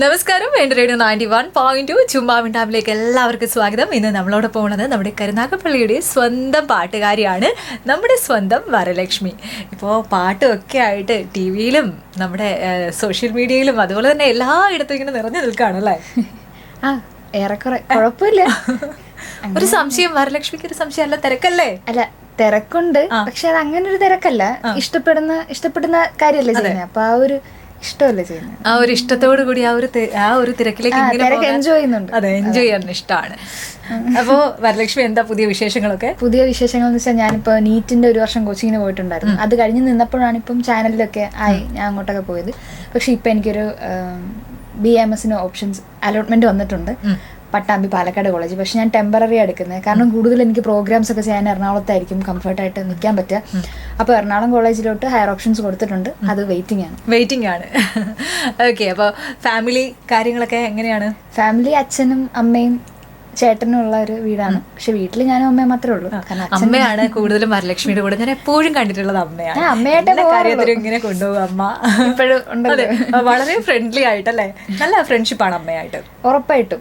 നമസ്കാരം വേണ്ട radio ninety one point two ചുമ്മാവിണ്ടാമിലേക്ക് എല്ലാവർക്കും സ്വാഗതം. ഇന്ന് നമ്മളോടൊപ്പം ഉള്ളത് നമ്മുടെ കരുനാഗപ്പള്ളിയുടെ സ്വന്തം പാട്ടുകാരിയാണ് നമ്മുടെ സ്വന്തം വരലക്ഷ്മി. ഇപ്പോൾ പാട്ടുമൊക്കെ ആയിട്ട് ടി വിയിലും നമ്മുടെ സോഷ്യൽ മീഡിയയിലും അതുപോലെ തന്നെ എല്ലായിടത്തും ഇങ്ങനെ നിറഞ്ഞു നിൽക്കുകയാണല്ലേ ആ ഏറെക്കുറെ. കുഴപ്പമില്ല. ഒരു സംശയം വരലക്ഷ്മിക്ക് ഒരു സംശയം അല്ല തിരക്കല്ലേ? അല്ല തിരക്കുണ്ട്. പക്ഷെ അത് അങ്ങനെ ഒരു തിരക്കല്ല ഇഷ്ടപ്പെടുന്ന ഇഷ്ടപ്പെടുന്ന കാര്യമല്ലേ ചെയ്യുന്നത് അപ്പൊ ആ ഒരു ഇഷ്ടമല്ലേ ചെയ്യുന്നത്? ആ ഒരു ഇഷ്ടത്തോടു കൂടി ആ ഒരു ആ ഒരു തിരക്കിലേക്ക് ഇങ്ങനെ എൻജോയ് ചെയ്യുന്നുണ്ട്. അതെ എൻജോയ് ചെയ്യാൻ ഇഷ്ടമാണ്. അപ്പോ വരലക്ഷ്മി എന്താ പുതിയ വിശേഷങ്ങളൊക്കെ? പുതിയ വിശേഷങ്ങൾ എന്ന് വെച്ചാൽ ഞാനിപ്പോ നീറ്റിന്റെ ഒരു വർഷം കോച്ചിങ്ങിന് പോയിട്ടുണ്ടായിരുന്നു. അത് കഴിഞ്ഞ് നിന്നപ്പോഴാണ് ഇപ്പം ചാനലിലൊക്കെ ആയി ഞാൻ അങ്ങോട്ടൊക്കെ പോയത്. പക്ഷെ ഇപ്പൊ എനിക്കൊരു ബി എം എസിന് ഓപ്ഷൻസ് അലോട്ട്മെന്റ് വന്നിട്ടുണ്ട്. പട്ടാമ്പി പാലക്കാട് കോളേജ് പക്ഷെ ഞാൻ ടെമ്പററി എടുക്കുന്നത്. കാരണം കൂടുതൽ എനിക്ക് പ്രോഗ്രാംസ് ഒക്കെ ചെയ്യാൻ എറണാകുളത്തായിരിക്കും കംഫർട്ടായിട്ട് നിൽക്കാൻ പറ്റുക. അപ്പോൾ എറണാകുളം കോളേജിലോട്ട് ഹയർ ഓപ്ഷൻസ് കൊടുത്തിട്ടുണ്ട്. അത് വെയിറ്റിംഗ് ആണ്. വെയിറ്റിംഗ് ആണ്. ഓക്കെ അപ്പോൾ ഫാമിലി കാര്യങ്ങളൊക്കെ എങ്ങനെയാണ്? ഫാമിലി അച്ഛനും അമ്മയും ചേട്ടനും ഉള്ള ഒരു വീടാണ്. പക്ഷെ വീട്ടിൽ ഞാനും അമ്മയും മാത്രമേ ഉള്ളൂ. അമ്മയാണ് കൂടുതലും വരലക്ഷ്മിയുടെ കൂടെ. ഞാൻ എപ്പോഴും കണ്ടിട്ടുള്ളത് അമ്മയാണ്. അമ്മയായിട്ട് കാര്യത്തിലും ഇങ്ങനെ കൊണ്ടുപോകും അമ്മ. ഇപ്പോഴും വളരെ ഫ്രണ്ട്ലി ആയിട്ട് ആയിട്ടല്ലേ? നല്ല ഫ്രണ്ട്ഷിപ്പാണ് അമ്മയായിട്ട്. ഉറപ്പായിട്ടും.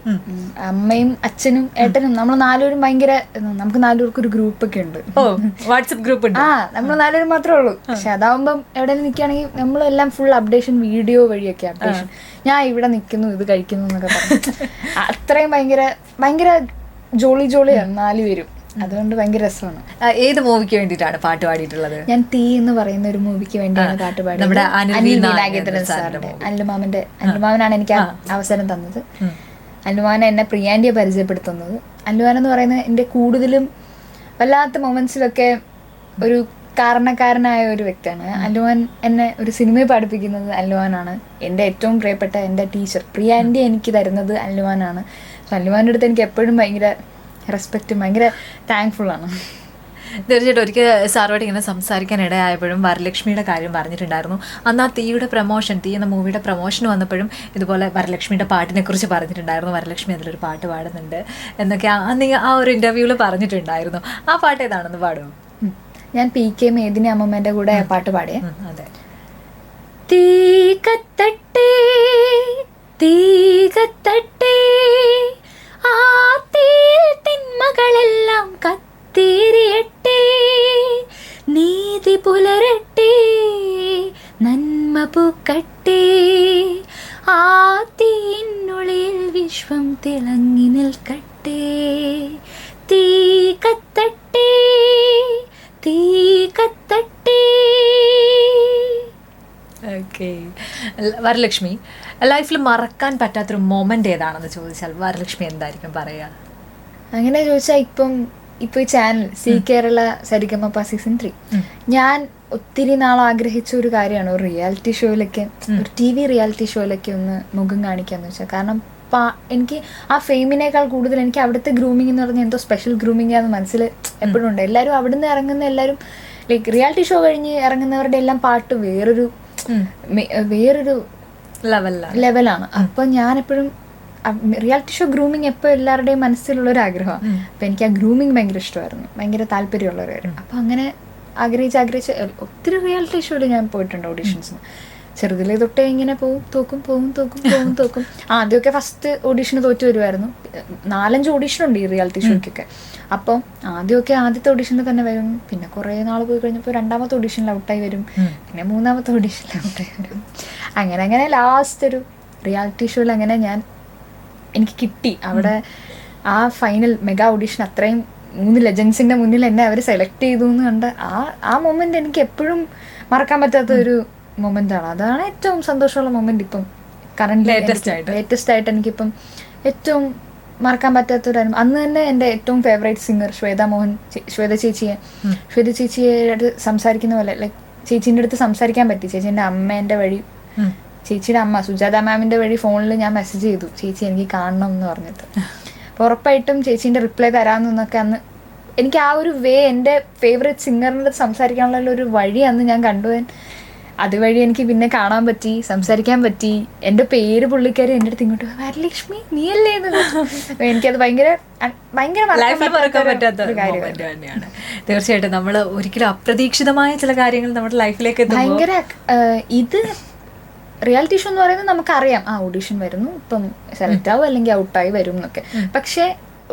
അമ്മയും അച്ഛനും ഏട്ടനും നമ്മൾ നാലുപേരും ഭയങ്കര നമുക്ക് നാലുപേർക്ക് ഒരു ഗ്രൂപ്പ് ഒക്കെ ഉണ്ട്. ഓ വാട്സപ്പ് ഗ്രൂപ്പ് ഉണ്ട്. ആ നമ്മൾ നാലുപേരും മാത്രമേ ഉള്ളൂ. പക്ഷെ അതാവുമ്പം എവിടെയെങ്കിലും നിൽക്കുകയാണെങ്കിൽ നമ്മളെല്ലാം ഫുൾ അപ്ഡേഷൻ വീഡിയോ വഴിയൊക്കെ അപ്ഡേഷൻ ഞാൻ ഇവിടെ നിൽക്കുന്നു ഇത് കഴിക്കുന്നു എന്നൊക്കെ പറഞ്ഞു. അത്രയും ഭയങ്കര ഭയങ്കര ജോളി ജോളിയാണ് നാലുപേരും അതുകൊണ്ട് ഭയങ്കര രസമാണ്. ഏത് മൂവിക്ക് വേണ്ടിയിട്ടാണ് പാട്ട് പാടിയിട്ടുള്ളത്? ഞാൻ തീ എന്ന് പറയുന്ന ഒരു മൂവിക്ക് വേണ്ടിയാണ് പാട്ട് പാടിയത്. നമ്മുടെ അനിൽ. നാഗേന്ദ്രൻ സാറിന്റെ അനിൽമാമന്റെ അനിൽമാമനാണ് എനിക്ക് അവസരം തന്നത്. അനിൽമാമൻ എന്നെ പ്രിയാൻഡിയെ പരിചയപ്പെടുത്തുന്നത്. അനിൽമാൻ എന്ന് പറയുന്നത് എന്റെ കൂടുതലും വല്ലാത്ത മൊമെന്റ്സിലൊക്കെ ഒരു കാരണക്കാരനായ ഒരു വ്യക്തിയാണ്. അനുമാൻ എന്നെ ഒരു സിനിമയെ പഠിപ്പിക്കുന്നത് അനുമാനാണ് എന്റെ ഏറ്റവും പ്രിയപ്പെട്ട എന്റെ ടീച്ചർ പ്രിയാൻഡി എനിക്ക് തരുന്നത് അല്ലുവാനാണ് സോ അല്ലുവാന്റെ അടുത്ത് എനിക്ക് എപ്പോഴും ഭയങ്കര റെസ്പെക്റ്റും ഭയങ്കര താങ്ക്ഫുൾ ആണ്. തീർച്ചയായിട്ടും ഒരിക്കൽ സാറുമായിട്ട് ഇങ്ങനെ സംസാരിക്കാൻ ഇടയായപ്പോഴും വരലക്ഷ്മിയുടെ കാര്യം പറഞ്ഞിട്ടുണ്ടായിരുന്നു. അന്ന് ആ തീയുടെ പ്രൊമോഷൻ തീ എന്ന മൂവിയുടെ പ്രൊമോഷൻ വന്നപ്പോഴും ഇതുപോലെ വരലക്ഷ്മിയുടെ പാട്ടിനെക്കുറിച്ച് പറഞ്ഞിട്ടുണ്ടായിരുന്നു. വരലക്ഷ്മി അതിലൊരു പാട്ട് പാടുന്നുണ്ട് എന്നൊക്കെ ആ- അന്ന് ആ ഒരു ഇന്റർവ്യൂവിൽ പറഞ്ഞിട്ടുണ്ടായിരുന്നു. ആ പാട്ട് ഏതാണെന്ന് പാടുമോ ഞാൻ പി കെ മേദിനി അമ്മമ്മേന്റെ കൂടെ പാട്ട് പാടിയ. അതെ. തീ കത്തട്ടേ തീ കത്തട്ടെ ആ തിന്മകളെല്ലാം കത്തീരിയട്ടെ. നീതി പുലരട്ടെ. നന്മ പൂക്കട്ടെ. ആ തീയിനുള്ളിൽ വിശ്വം തിളങ്ങി നിൽക്കട്ടെ. തീ വരലക്ഷ്മി ലൈഫിൽ മറക്കാൻ പറ്റാത്തൊരു മൊമെന്റ് ഏതാണെന്ന് ചോദിച്ചാൽ വരലക്ഷ്മി എന്തായിരിക്കും പറയുക? അങ്ങനെ ചോദിച്ചാൽ ഇപ്പം ഇപ്പൊ ഈ channel Zee Kerala Saregamapa season three ഞാൻ ഒത്തിരി നാൾ ആഗ്രഹിച്ച ഒരു കാര്യമാണ് ഒരു റിയാലിറ്റി ഷോയിലൊക്കെ ഒരു ടി വി റിയാലിറ്റി ഷോയിലൊക്കെ ഒന്ന് മുഖം കാണിക്കാന്ന് വെച്ചാൽ കാരണം എനിക്ക് ആ ഫെയിമിനേക്കാൾ കൂടുതൽ എനിക്ക് അവിടുത്തെ ഗ്രൂമിംഗ് എന്ന് പറഞ്ഞാൽ എന്തോ സ്പെഷ്യൽ ഗ്രൂമിംഗ് ആണെന്ന് മനസ്സിൽ എപ്പോഴും ഉണ്ട്. എല്ലാവരും അവിടുന്ന് ഇറങ്ങുന്ന എല്ലാവരും ലൈക്ക് റിയാലിറ്റി ഷോ കഴിഞ്ഞ് ഇറങ്ങുന്നവരുടെ എല്ലാം പാട്ട് വേറൊരു വേറൊരു ലെവലാണ് അപ്പൊ ഞാൻ എപ്പോഴും റിയാലിറ്റി ഷോ ഗ്രൂമിങ് എപ്പോൾ എല്ലാവരുടെയും മനസ്സിലുള്ള ഒരു ആഗ്രഹമാണ് അപ്പൊ എനിക്ക് ആ ഗ്രൂമിങ് ഭയങ്കര ഇഷ്ടമായിരുന്നു. ഭയങ്കര താല്പര്യമുള്ള ഒരു കാര്യം അപ്പൊ അങ്ങനെ ആഗ്രഹിച്ച് ആഗ്രഹിച്ച് ഒത്തിരി റിയാലിറ്റി ഷോയിൽ ഞാൻ പോയിട്ടുണ്ട് ഓഡീഷൻസിന് ചെറുതിലേ തൊട്ടേ ഇങ്ങനെ പോവും തോക്കും പോവും തോക്കും പോവും തോക്കും. ആദ്യമൊക്കെ ഫസ്റ്റ് ഓഡീഷന് തോറ്റു വരുമായിരുന്നു നാലഞ്ച് ഓഡീഷൻ ഉണ്ട് ഈ റിയാലിറ്റി ഷോയ്ക്കൊക്കെ അപ്പോൾ ആദ്യമൊക്കെ ആദ്യത്തെ ഓഡീഷനിൽ തന്നെ വരും. പിന്നെ കുറേ നാൾ പോയി കഴിഞ്ഞപ്പോൾ രണ്ടാമത്തെ ഓഡീഷനിൽ ഔട്ടായി വരും. പിന്നെ മൂന്നാമത്തെ ഓഡീഷനിൽ ഔട്ടായി വരും. അങ്ങനെ അങ്ങനെ ലാസ്റ്റ് ഒരു റിയാലിറ്റി ഷോയിൽ അങ്ങനെ ഞാൻ എനിക്ക് കിട്ടി. അവിടെ ആ ഫൈനൽ മെഗാ ഓഡീഷൻ അത്രയും മൂന്ന് ലെജൻസിന്റെ മുന്നിൽ എന്നെ അവർ സെലക്ട് ചെയ്തു എന്ന് കണ്ട് ആ ആ മൊമെന്റ് എനിക്ക് എപ്പോഴും മറക്കാൻ പറ്റാത്ത ഒരു മൊമെന്റ് ആണ്. അതാണ് ഏറ്റവും സന്തോഷമുള്ള മൊമെന്റ് ഇപ്പം കറന്റ് ലേറ്റസ്റ്റ് ആയിട്ട്. ലേറ്റസ്റ്റ് ആയിട്ട് എനിക്കിപ്പം ഏറ്റവും മറക്കാൻ പറ്റാത്ത ഒരു അനുഭവം. അന്ന് തന്നെ എന്റെ ഏറ്റവും ഫേവറേറ്റ് സിംഗർ ശ്വേത മോഹൻ ശ്വേത ചേച്ചിയെ ശ്വേത ചേച്ചിയെ സംസാരിക്കുന്ന പോലെ ലൈക്ക് ചേച്ചീന്റെ അടുത്ത് സംസാരിക്കാൻ പറ്റി. ചേച്ചീന്റെ അമ്മേന്റെ വഴി. ചേച്ചിയുടെ അമ്മ സുജാത മാമിന്റെ വഴി ഫോണിൽ ഞാൻ മെസ്സേജ് ചെയ്തു. ചേച്ചി എനിക്ക് കാണണം എന്ന് പറഞ്ഞിട്ട്. അപ്പോൾ ഉറപ്പായിട്ടും ചേച്ചീന്റെ റിപ്ലൈ തരാമെന്നൊക്കെ അന്ന് എനിക്ക് ആ ഒരു വേ എന്റെ ഫേവറേറ്റ് സിംഗറിന്റെ സംസാരിക്കാനുള്ള ഒരു വഴി അന്ന് ഞാൻ കണ്ടുപോയി അതുവഴി എനിക്ക് പിന്നെ കാണാൻ പറ്റി സംസാരിക്കാൻ പറ്റി. എന്റെ പേര് പുള്ളിക്കാരി എന്റെ അടുത്ത് ഇങ്ങോട്ട് വരലക്ഷ്മി നീ അല്ലേ എനിക്കത് ഭയങ്കര കാര്യമാണ്. തീർച്ചയായിട്ടും നമ്മൾ ഒരിക്കലും അപ്രതീക്ഷിതമായ ചില കാര്യങ്ങൾ നമ്മുടെ ലൈഫിലേക്ക് ഭയങ്കര ഇത് റിയാലിറ്റി ഷോ എന്ന് പറയുന്നത് നമുക്കറിയാം. ആ ഓഡിഷൻ വരുന്നു ഇപ്പം സെലക്ട് ആവും അല്ലെങ്കിൽ ഔട്ടായി വരും എന്നൊക്കെ. പക്ഷേ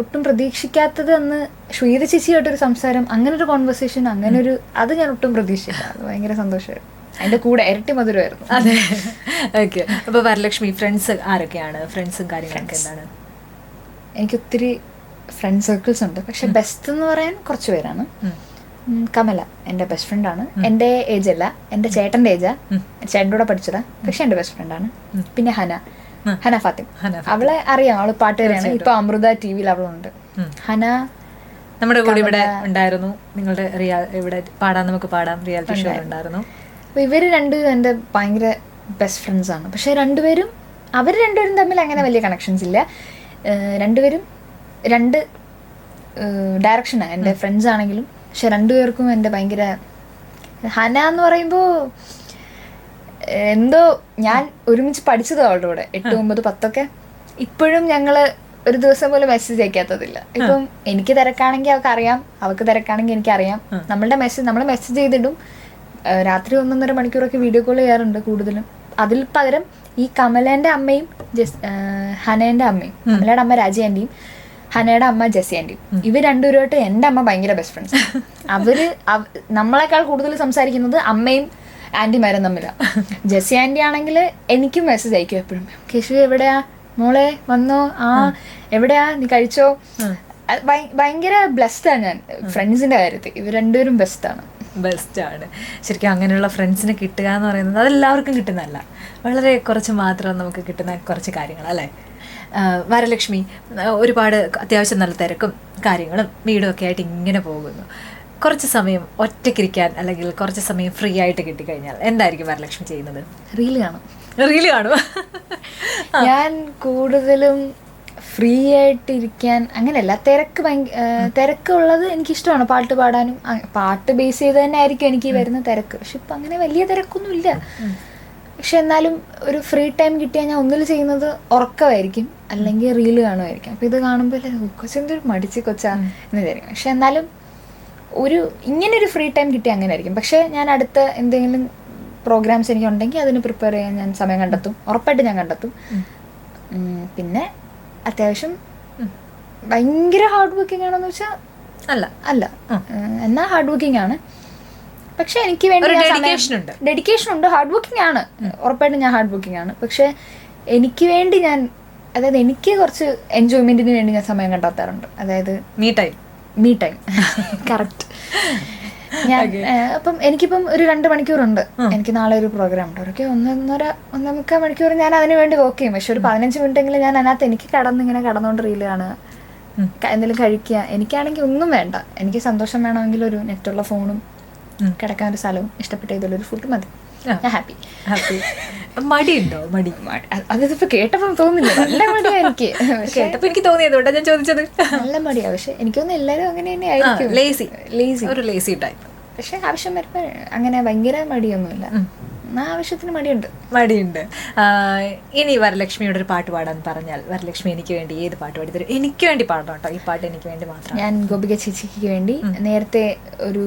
ഒട്ടും പ്രതീക്ഷിക്കാത്തത് അന്ന് ശ്വേത ചേച്ചിയായിട്ടൊരു സംസാരം അങ്ങനെ ഒരു കോൺവെർസേഷൻ അങ്ങനെ ഒരു അത് ഞാൻ ഒട്ടും പ്രതീക്ഷിക്കാം ഭയങ്കര സന്തോഷമായിരുന്നു. അതിന്റെ കൂടെ ഇരട്ടി മധുരമായിരുന്നു. അതെ. ഓക്കെ അപ്പൊ വരലക്ഷ്മി ഫ്രണ്ട്സ് ആരൊക്കെയാണ്? ഫ്രണ്ട്സും കാര്യങ്ങളൊക്കെ എന്താണ്? എനിക്ക് ഒത്തിരി ഫ്രണ്ട് സർക്കിൾസ് ഉണ്ട്. പക്ഷെ ബെസ്റ്റ് എന്ന് പറയാൻ കുറച്ച് പേരാണ്. കമല എന്റെ ബെസ്റ്റ് ഫ്രണ്ട് ആണ്. എന്റെ ഏജ് അല്ല എന്റെ ചേട്ടന്റെ ഏജാ ചേട്ടന്റെ കൂടെ പഠിച്ചതാ. പക്ഷെ എന്റെ ബെസ്റ്റ് ഫ്രണ്ട് ആണ്. പിന്നെ ഹന. ഹന ഫാത്തിം. അവളെ അറിയാം അവൾ പാട്ടുകാരിയാണ് ഇപ്പൊ അമൃത ടി വിയിൽ അവളുണ്ട്. ഹന നമ്മുടെ കൂടെ ഇവിടെ ഉണ്ടായിരുന്നു. നിങ്ങളുടെ റിയാ ഇവിടെ പാടാൻ നമുക്ക് പാടാം. റിയാലിറ്റി ഷോ ഉണ്ടായിരുന്നു. അപ്പൊ ഇവർ രണ്ടുപേരും എന്റെ ഭയങ്കര ബെസ്റ്റ് ഫ്രണ്ട്സ് ആണ്. പക്ഷെ രണ്ടുപേരും അവർ രണ്ടുപേരും തമ്മിൽ അങ്ങനെ വലിയ കണക്ഷൻസ് ഇല്ല. രണ്ടുപേരും രണ്ട് ഡയറക്ഷനാണ് എന്റെ ഫ്രണ്ട്സ് ആണെങ്കിലും പക്ഷെ രണ്ടുപേർക്കും എന്റെ ഭയങ്കര ഹന എന്ന് പറയുമ്പോൾ എന്തോ ഞാൻ ഒരുമിച്ച് പഠിച്ചത് അവളുടെ കൂടെ. എട്ട് ഒമ്പത് പത്തൊക്കെ. ഇപ്പോഴും ഞങ്ങൾ ഒരു ദിവസം പോലും മെസ്സേജ് അയക്കാത്തതില്ല. ഇപ്പം എനിക്ക് തിരക്കാണെങ്കിൽ അവൾക്ക് അറിയാം അവൾക്ക് തിരക്കാണെങ്കിൽ എനിക്കറിയാം. നമ്മളുടെ മെസ്സേജ് നമ്മൾ മെസ്സേജ് ചെയ്തിടും. രാത്രി ഒന്നൊന്നര മണിക്കൂറൊക്കെ വീഡിയോ കോൾ ചെയ്യാറുണ്ട് കൂടുതലും. അതിൽ പകരം ഈ കമലേന്റെ അമ്മയും ജസ് ഹനേന്റെ അമ്മയും കമലയുടെ അമ്മ രാജി ഹനയുടെ അമ്മ ജെസ്സി ആന്റിയും ഇവർ രണ്ടുപേരുമായിട്ട് എന്റെ അമ്മ ഭയങ്കര ബെസ്റ്റ് ഫ്രണ്ട്സ് അവർ നമ്മളെക്കാൾ കൂടുതൽ സംസാരിക്കുന്നത് അമ്മയും ആന്റിമാരും തമ്മിലാണ് ജെസ്സി ആന്റി ആണെങ്കിൽ എനിക്കും മെസ്സേജ് അയക്കും എപ്പോഴും. കേശു എവിടെയാ? മോളെ വന്നോ? ആ എവിടെയാ? നീ കഴിച്ചോ? ഭയങ്കര ബ്ലെസ്ഡാണ് ഞാൻ. ഫ്രണ്ട്സിന്റെ കാര്യത്തിൽ ഇവർ രണ്ടുപേരും ബെസ്റ്റാണ് ബെസ്റ്റ് ആണ്. ശരിക്കും അങ്ങനെയുള്ള ഫ്രണ്ട്സിനെ കിട്ടുക എന്ന് പറയുന്നത് അതെല്ലാവർക്കും കിട്ടുന്നതല്ല. വളരെ കുറച്ച് മാത്രം നമുക്ക് കിട്ടുന്ന കുറച്ച് കാര്യങ്ങൾ അല്ലേ? വരലക്ഷ്മി ഒരുപാട് അത്യാവശ്യം നല്ല തിരക്കും കാര്യങ്ങളും വീടും ഒക്കെ ആയിട്ട് ഇങ്ങനെ പോകുന്നു. കുറച്ച് സമയം ഒറ്റയ്ക്കിരിക്കാൻ അല്ലെങ്കിൽ കുറച്ച് സമയം ഫ്രീ ആയിട്ട് കിട്ടിക്കഴിഞ്ഞാൽ എന്തായിരിക്കും വരലക്ഷ്മി ചെയ്യുന്നത്? റീൽ കാണും. റീൽ കാണും. ഞാൻ കൂടുതലും ഫ്രീ ആയിട്ട് ഇരിക്കാൻ അങ്ങനെയല്ല തിരക്ക് ഭയങ്കര തിരക്കുള്ളത് എനിക്കിഷ്ടമാണ് പാട്ട് പാടാനും. പാട്ട് ബേസ് ചെയ്ത് തന്നെ ആയിരിക്കും എനിക്ക് വരുന്ന തിരക്ക്. പക്ഷെ ഇപ്പം അങ്ങനെ വലിയ തിരക്കൊന്നും ഇല്ല പക്ഷെ എന്നാലും ഒരു ഫ്രീ ടൈം കിട്ടിയാൽ ഞാൻ ഒന്നിൽ ചെയ്യുന്നത് ഉറക്കമായിരിക്കും അല്ലെങ്കിൽ റീൽ കാണുമായിരിക്കും. അപ്പം ഇത് കാണുമ്പോൾ കൊച്ചെന്തൊരു മടിച്ച് കൊച്ചാ എന്ന് വിചാരിക്കും. പക്ഷെ എന്നാലും ഒരു ഇങ്ങനെ ഒരു ഫ്രീ ടൈം കിട്ടിയ അങ്ങനെ ആയിരിക്കും പക്ഷേ ഞാൻ അടുത്ത എന്തെങ്കിലും പ്രോഗ്രാംസ് എനിക്ക് ഉണ്ടെങ്കിൽ അതിന് പ്രിപ്പയർ ചെയ്യാൻ ഞാൻ സമയം കണ്ടെത്തും. ഉറപ്പായിട്ട് ഞാൻ കണ്ടെത്തും. പിന്നെ അത്യാവശ്യം ഭയങ്കര ഹാർഡ് വർക്കിംഗ് ആണെന്ന് വെച്ചാൽ അല്ല. അല്ല. എന്നാ ഹാർഡ് വർക്കിംഗ് ആണ്. പക്ഷെ എനിക്ക് വേണ്ടി. ഡെഡിക്കേഷൻ ഉണ്ട്. ഹാർഡ് വർക്കിംഗ് ആണ്. ഉറപ്പായിട്ടും ഞാൻ ഹാർഡ് വർക്കിംഗ് ആണ്. പക്ഷെ എനിക്ക് വേണ്ടി ഞാൻ അതായത് എനിക്ക് കുറച്ച് എൻജോയ്മെന്റിന് വേണ്ടി ഞാൻ സമയം കണ്ടെത്താറുണ്ട്. അതായത് me time me time correct ഞാൻ അപ്പം എനിക്കിപ്പം ഒരു രണ്ട് മണിക്കൂറുണ്ട്. എനിക്ക് നാളെ ഒരു പ്രോഗ്രാം ഉണ്ട്. അവർക്ക് ഒന്നൊന്നര ഒന്നേ മുക്കാൽ മണിക്കൂർ ഞാൻ അതിന് വേണ്ടി ഓക്കെ ചെയ്യും. പക്ഷെ ഒരു പതിനഞ്ച് മിനിറ്റ് എങ്കിലും ഞാൻ അതിനകത്ത് എനിക്ക് കടന്ന് ഇങ്ങനെ കടന്നുകൊണ്ട് റീലാണ് കാണുക എന്തെങ്കിലും കഴിക്കുക. എനിക്കാണെങ്കിൽ ഒന്നും വേണ്ട. എനിക്ക് സന്തോഷം വേണമെങ്കിൽ ഒരു നെറ്റുള്ള ഫോണും കിടക്കാൻ ഒരു സ്ഥലവും ഇഷ്ടപ്പെട്ട ഇതിലൊരു ഫുഡ് മതി. ഞാൻ ഹാപ്പി ഹാപ്പി മടിയുണ്ടോ? മടി. അതിപ്പോ കേട്ടപ്പം തോന്നില്ല നല്ല മടിയാ എനിക്ക്. കേട്ടപ്പോ എനിക്ക് തോന്നിയത് കൊണ്ടാ ഞാൻ ചോദിച്ചത്. നല്ല മടിയാ. പക്ഷെ എനിക്കൊന്നും എല്ലാരും അങ്ങനെ തന്നെ ആയിരിക്കും. ലേസി ലേസി ഒരു ലേസി ടൈപ്പ് പക്ഷെ ആവശ്യം വരുമ്പോ അങ്ങനെ ഭയങ്കര മടിയൊന്നുമില്ല. ആവശ്യത്തിന് മടിയുണ്ട്. മടിയുണ്ട്. ഇനി വരലക്ഷ്മിയുടെ ഒരു പാട്ട് പാടാൻ പറഞ്ഞാൽ വരലക്ഷ്മി എനിക്ക് വേണ്ടി ഏത് പാട്ട് പാടിത്തരും എനിക്ക് വേണ്ടി പാടണം കേട്ടോ. ഈ പാട്ട് എനിക്ക് വേണ്ടി മാത്രം. ഞാൻ ഗോപിക ചേച്ചിക്ക് വേണ്ടി നേരത്തെ ഒരു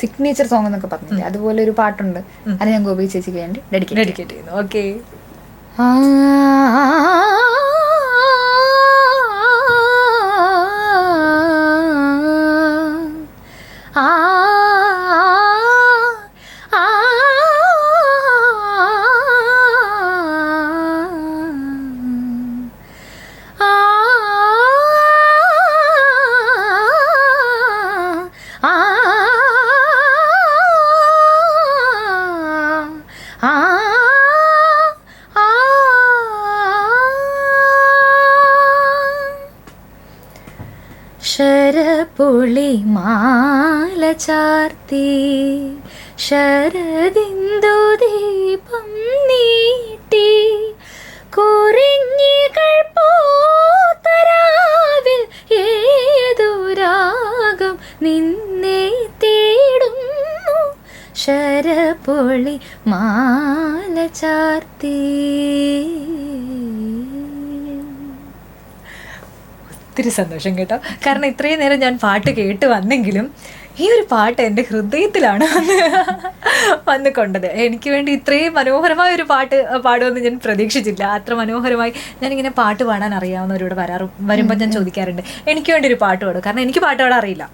സിഗ്നേച്ചർ സോങ് എന്നൊക്കെ പറഞ്ഞില്ലേ? അതുപോലെ ഒരു പാട്ടുണ്ട്. അത് ഞാൻ ഗോപി ചേച്ചിക്ക് വേണ്ടി ഡെഡിക്കേറ്റ് ഡെഡിക്കേറ്റ് ചെയ്യുന്നു. ഓക്കെ ശരപുളി ഒത്തിരി സന്തോഷം കേട്ടോ. കാരണം ഇത്രയും നേരം ഞാൻ പാട്ട് കേട്ട് വന്നെങ്കിലും ഈ ഒരു പാട്ട് എന്റെ ഹൃദയത്തിലാണ് വന്നു വന്ന് കൊണ്ടത് എനിക്ക് വേണ്ടി ഇത്രയും മനോഹരമായ ഒരു പാട്ട് പാടുമെന്ന് ഞാൻ പ്രതീക്ഷിച്ചില്ല. അത്ര മനോഹരമായി ഞാനിങ്ങനെ പാട്ട് പാടാൻ അറിയാവുന്നവരോട് വരാറും വരുമ്പോൾ ഞാൻ ചോദിക്കാറുണ്ട്. എനിക്ക് വേണ്ടി ഒരു പാട്ട് പാടും. കാരണം എനിക്ക് പാട്ട് പാടാൻ അറിയില്ല.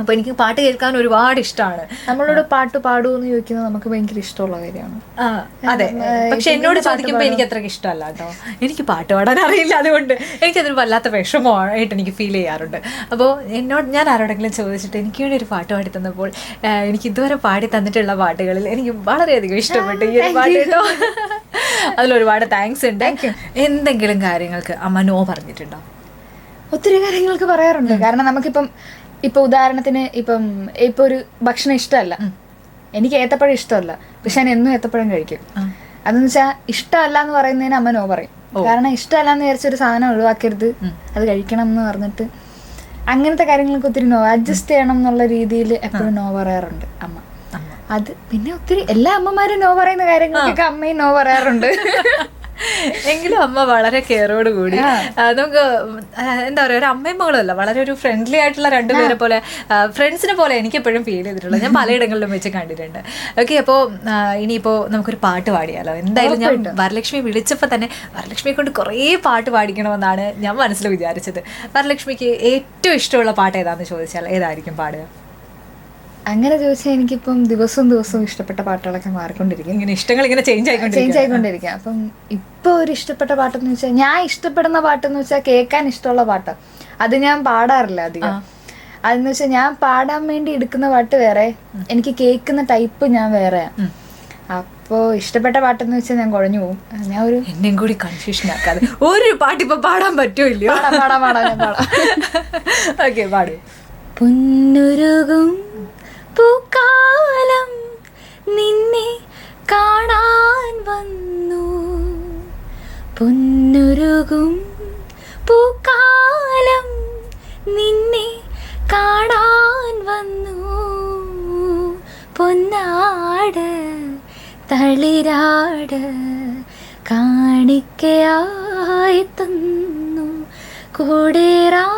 അപ്പോൾ എനിക്ക് പാട്ട് കേൾക്കാൻ ഒരുപാട് ഇഷ്ടമാണ് നമ്മളോട് പാട്ട് പാടൂ എന്ന് ചോദിക്കുന്നത് നമുക്ക് ഭയങ്കര ഇഷ്ടമുള്ള കാര്യമാണ്. ആ, അതെ. പക്ഷെ എന്നോട് ചോദിക്കുമ്പോൾ എനിക്ക് അത്രയ്ക്ക് ഇഷ്ടമല്ല കേട്ടോ. എനിക്ക് പാട്ട് പാടാൻ അറിയില്ല അതുകൊണ്ട് എനിക്കതൊരു വല്ലാത്ത വിഷമമായിട്ട് എനിക്ക് ഫീൽ ചെയ്യാറുണ്ട്. അപ്പോൾ എന്നോട് ഞാൻ ആരോടെങ്കിലും ചോദിച്ചിട്ട് എനിക്ക് വേണ്ടി ഒരു പാട്ട് പാടി തന്നപ്പോൾ എനിക്ക് ഇതുവരെ പാടി തന്നിട്ടുള്ള പാട്ടുകളിൽ എനിക്ക് വളരെയധികം ഇഷ്ടപ്പെട്ടു. ഈ ഒരു പാട്ട് കേട്ടോ. അതിലൊരുപാട് താങ്ക്സ് ഉണ്ട്. എന്തെങ്കിലും കാര്യങ്ങൾക്ക് അമ്മ നോ പറഞ്ഞിട്ടുണ്ടോ? ഒത്തിരി കാര്യങ്ങൾക്ക് പറയാറുണ്ട്. കാരണം നമുക്കിപ്പം ഇപ്പൊ ഉദാഹരണത്തിന് ഇപ്പം ഇപ്പൊ ഒരു ഭക്ഷണം ഇഷ്ടമല്ല. എനിക്ക് ഏത്തപ്പഴം ഇഷ്ടമല്ല. പക്ഷെ ഞാൻ എന്നും ഏത്തപ്പഴം കഴിക്കും. അതെന്ന് വെച്ചാൽ ഇഷ്ടമല്ല എന്ന് പറയുന്നതിന് അമ്മ നോ പറയും. കാരണം ഇഷ്ടമല്ല എന്ന് വിചാരിച്ച ഒരു സാധനം ഒഴിവാക്കരുത്. അത് കഴിക്കണം എന്ന് പറഞ്ഞിട്ട് അങ്ങനത്തെ കാര്യങ്ങൾക്ക് ഒത്തിരി നോ അഡ്ജസ്റ്റ് ചെയ്യണം എന്നുള്ള രീതിയിൽ എപ്പോഴും നോ പറയാറുണ്ട് അമ്മ. അത് പിന്നെ ഒത്തിരി എല്ലാ അമ്മമാരും നോ പറയുന്ന കാര്യങ്ങൾക്കൊക്കെ അമ്മയും നോ പറയാറുണ്ട്. എങ്കിലും അമ്മ വളരെ കെയറോട് കൂടി. നമുക്ക് എന്താ പറയുക ഒരു അമ്മയും മകളല്ല വളരെ ഒരു ഫ്രണ്ട്ലി ആയിട്ടുള്ള രണ്ടുപേരെ പോലെ ഫ്രണ്ട്സിനെ പോലെ എനിക്ക് എപ്പോഴും ഫീൽ ചെയ്തിട്ടുള്ളത്. ഞാൻ പലയിടങ്ങളിലും വെച്ച് കണ്ടിട്ടുണ്ട്. ഓക്കെ അപ്പോൾ ഇനിയിപ്പോൾ നമുക്കൊരു പാട്ട് പാടിയാലോ? എന്തായാലും ഞാൻ വരലക്ഷ്മി വിളിച്ചപ്പോൾ തന്നെ വരലക്ഷ്മിയെ കൊണ്ട് കുറേ പാട്ട് പാടിക്കണമെന്നാണ് ഞാൻ മനസ്സിൽ വിചാരിച്ചത്. വരലക്ഷ്മിക്ക് ഏറ്റവും ഇഷ്ടമുള്ള പാട്ട് ഏതാണെന്ന് ചോദിച്ചാൽ ഏതായിരിക്കും പാടുക? അങ്ങനെ ചോദിച്ചാൽ എനിക്കിപ്പം ദിവസവും ദിവസവും ഇഷ്ടപ്പെട്ട പാട്ടുകളൊക്കെ മാറിക്കൊണ്ടിരിക്കും. ഇങ്ങനെ ഇഷ്ടങ്ങൾ ഇങ്ങനെ ചേഞ്ച് ആയിക്കൊണ്ടിരിക്കും. ചേഞ്ച് ആയിക്കൊണ്ടിരിക്കുക അപ്പം ഇപ്പോൾ ഒരു ഇഷ്ടപ്പെട്ട പാട്ടെന്ന് വെച്ചാൽ ഞാൻ ഇഷ്ടപ്പെടുന്ന പാട്ടെന്ന് വെച്ചാൽ കേൾക്കാൻ ഇഷ്ടമുള്ള പാട്ട്. അത് ഞാൻ പാടാറില്ല അധികം. അതെന്ന് വെച്ചാൽ ഞാൻ പാടാൻ വേണ്ടി എടുക്കുന്ന പാട്ട് വേറെ എനിക്ക് കേൾക്കുന്ന ടൈപ്പ് ഞാൻ വേറെ. അപ്പോ ഇഷ്ടപ്പെട്ട പാട്ടെന്ന് വെച്ചാൽ ഞാൻ കുഴഞ്ഞു പോകും ഞാൻ ഒരു എന്നെയും കൂടി കൺഫ്യൂഷൻ ആക്കാതെ. ഒരു പാട്ട് ഇപ്പൊ പാടാൻ പറ്റൂല്ലോ പാടാം പാടാം ഞാൻ പാടാം. ഓക്കെ പാടും. പൊന്നുരുകും പൂക്കാലം നിന്നെ കാണാൻ വന്നു. പൊന്നുരുകും പൂക്കാലം നിന്നെ കാണാൻ വന്നു. പൊന്നാട് തളിരാട് കാണിക്കയായി തന്നു. കൂടേറാൻ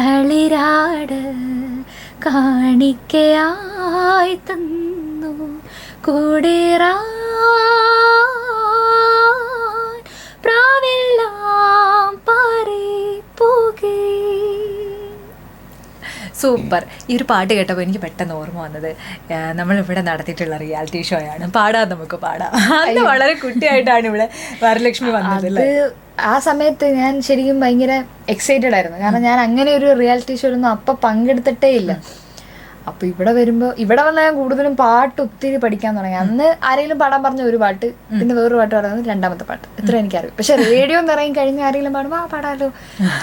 തളിരാട് കാണിക്കയായി തന്നു. പോകേ. സൂപ്പർ. ഈ ഒരു പാട്ട് കേട്ടപ്പോൾ എനിക്ക് പെട്ടെന്ന് ഓർമ്മ വന്നത് നമ്മളിവിടെ നടത്തിയിട്ടുള്ള റിയാലിറ്റി ഷോയാണ്. ആണ് പാടാം നമുക്ക് പാടാം. അന്ന് വളരെ കുട്ടിയായിട്ടാണ് ഇവിടെ വരലക്ഷ്മി വന്നത് ആ സമയത്ത് ഞാൻ ശരിക്കും ഭയങ്കര എക്സൈറ്റഡ് ആയിരുന്നു. കാരണം ഞാൻ അങ്ങനെ ഒരു റിയാലിറ്റി ഷോ ഒന്നും അപ്പൊ പങ്കെടുത്തിട്ടേ ഇല്ല. അപ്പൊ ഇവിടെ വരുമ്പോ ഇവിടെ വന്നാൽ ഞാൻ കൂടുതലും പാട്ട് ഒത്തിരി പഠിക്കാൻ തുടങ്ങി. അന്ന് ആരെങ്കിലും പാടാൻ പറഞ്ഞ ഒരു പാട്ട് പിന്നെ വേറൊരു പാട്ട് പാടുന്നത് രണ്ടാമത്തെ പാട്ട്. ഇത്ര എനിക്കറിയും. പക്ഷെ റേഡിയോ എന്ന് പറയും കഴിഞ്ഞ ആരെങ്കിലും പാടുമ്പോ ആ പാടാലോ.